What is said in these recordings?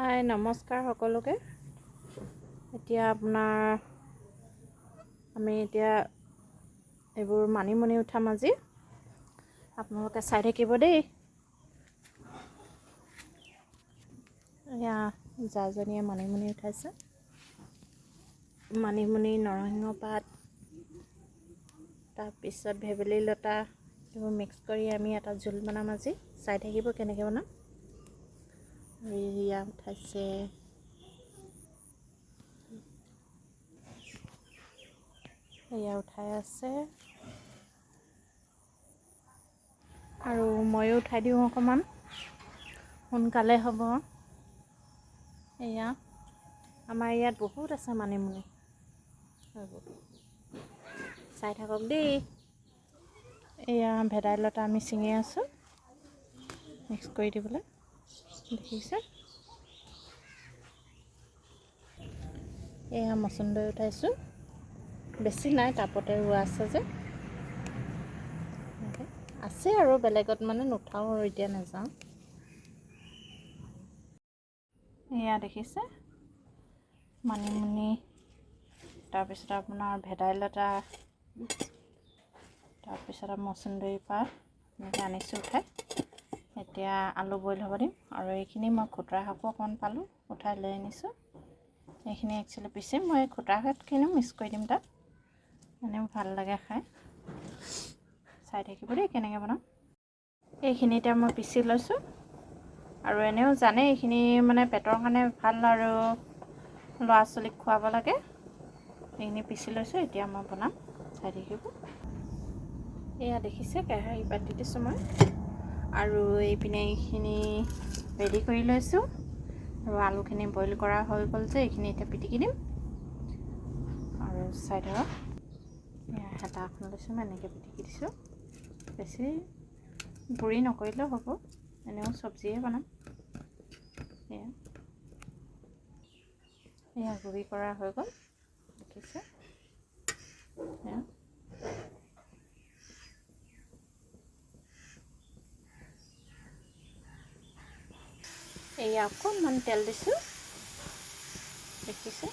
হাই নমস্কাৰ সকলোকে। এতিয়া আপোনাৰ আমি এতিয়া এইবোৰ মানিমুনি উঠাম আজি। আপোনালোকে চাই থাকিব দেই। এয়া জাজনীয়ে মানিমুনি উঠাইছে। মানিমুনি নৰসিংহ পাত তাৰপিছত ভেবেলী লতা এইবোৰ মিক্স কৰি আমি এটা জোল বনাম আজি। চাই থাকিব কেনেকৈ বনাম। ৰিয়া উঠাইছে এয়া উঠাই আছে আৰু ময়ো উঠাই দিওঁ অকণমান সোনকালে হ'ব এয়া আমাৰ ইয়াত বহুত আছে মানিমুনি চাই থাকক দেই এয়া ভেদাইলতা আমি ছিঙি আছোঁ মিক্স কৰি দিবলৈ দেখিছে? এয়া মচন্দৈ উঠাইছোঁ। বেছি নাই টাপতে ৰোৱা আছে যে। আছে আৰু বেলেগত মানে নুঠাওঁ আৰু এতিয়া নাযাওঁ। এয়া দেখিছে? মানিমুনি তাৰপিছত আপোনাৰ ভেদাইলতা তাৰপিছত মচন্দৰী পাত এনেকৈ আনিছোঁ উঠাই। এতিয়া আলু বইল হ'ব দিম আৰু এইখিনি মই খুতৰা শাকো অকণমান পালোঁ উঠাই লৈ আনিছোঁ। এইখিনি একচুৱেলি পিচিম মই খুতৰা শাকখিনিও মিক্স কৰি দিম তাত। মানে ভাল লাগে খাই। চাই থাকিব দেই কেনেকৈ বনাম এইখিনি এতিয়া মই পিচি লৈছোঁ। আৰু এনেও জানে এইখিনি মানে পেটৰ কাৰণে ভাল আৰু ল'ৰা ছোৱালীক খুৱাব লাগে। এইখিনি পিচি লৈছোঁ এতিয়া মই বনাম। চাই থাকিব। এয়া দেখিছে কেৰাহী পাতি দিছোঁ মই। আৰু এইপিনে এইখিনি ৰেডি কৰি লৈছোঁ। আৰু আলুখিনি বইল কৰা হৈ গ'ল যে, এইখিনি এতিয়া পিটিকি দিম। আৰু ধৰক হেতা এখন লৈছোঁ মই, এনেকৈ পিটিকি দিছোঁ। বেছি গুড়ি নকৰিলেও হ'ব, এনেও চব্জিয়ে বনাম। এয়া। এয়া গুড়ি কৰা হৈ গ'ল, দেখিছে? এয়া অকণমান তেল দিছোঁ। দেখিছে?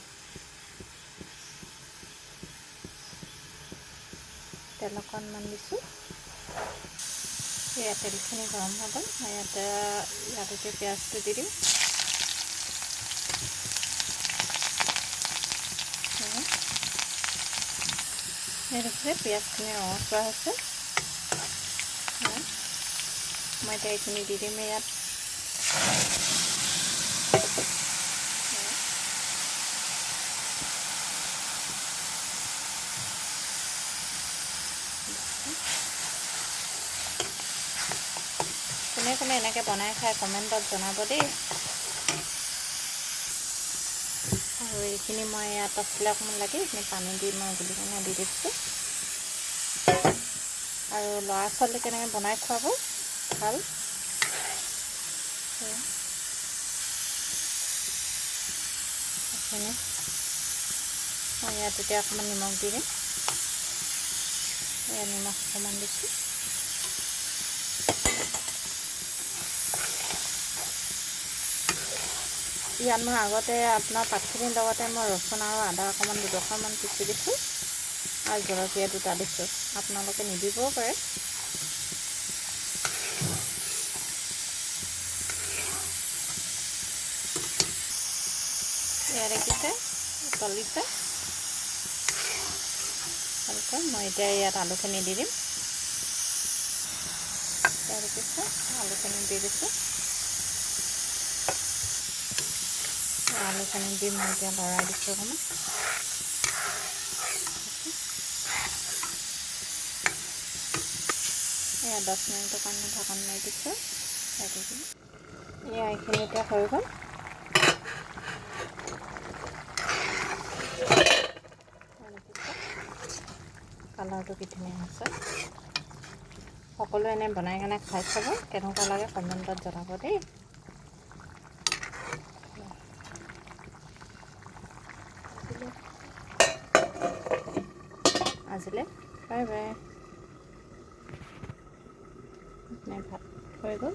তেল অকণমান দিছোঁ। এয়া তেলখিনি গৰম হৈ গ'ল। ইয়াতে ইয়াতে পিঁয়াজটো দি দিম। দেখিছে পিঁয়াজখিনি ৰঙচুৱা হৈছে। মই এতিয়া এইখিনি দি দিম ইয়াত। কোনে কোনে এনেকৈ বনাই খাই কমেণ্টত জনাব দেই। আৰু এইখিনি মই ইয়াত আছিলে অকণমান লাগে এইখিনি পানী দি মই গুলি কিনে দি দিছোঁ। আৰু ল'ৰা ছোৱালীক কেনেকৈ বনাই খুৱাব ভাল? মই ইয়াত এতিয়া অকণমান নিমখ দি দিম। ইয়াত নিমখ অকণমান দিছোঁ ইয়াত মই আগতে আপোনাৰ পাতখিনিৰ লগতে মই ৰচুন আৰু আদা অকণমান দুডোখৰমান পিচি দিছোঁ আৰু জলকীয়া দুটা দিছোঁ। আপোনালোকে নিদিবও পাৰে। ইয়াত দেখিছে, উতলিছে। মই এতিয়া ইয়াত আলুখিনি দিম। দেখিছে আলুখিনি দি দিছোঁ আলুখিনি দি মই এতিয়া লৰাই দিছোঁ অকণমান এয়া দহ মিনিটৰ কাৰণে ঢাকন মাৰি দিছোঁ এইখিনি এতিয়া হৈ গ'ল। কালাৰটো কি ধুনীয়া হৈছে। সকলোৱে এনে বনাই কেনে খাই চাব কেনেকুৱা লাগে কমেণ্টত জনাব দেই। আজিলে বাই বাই। ভাত হৈ গ'ল?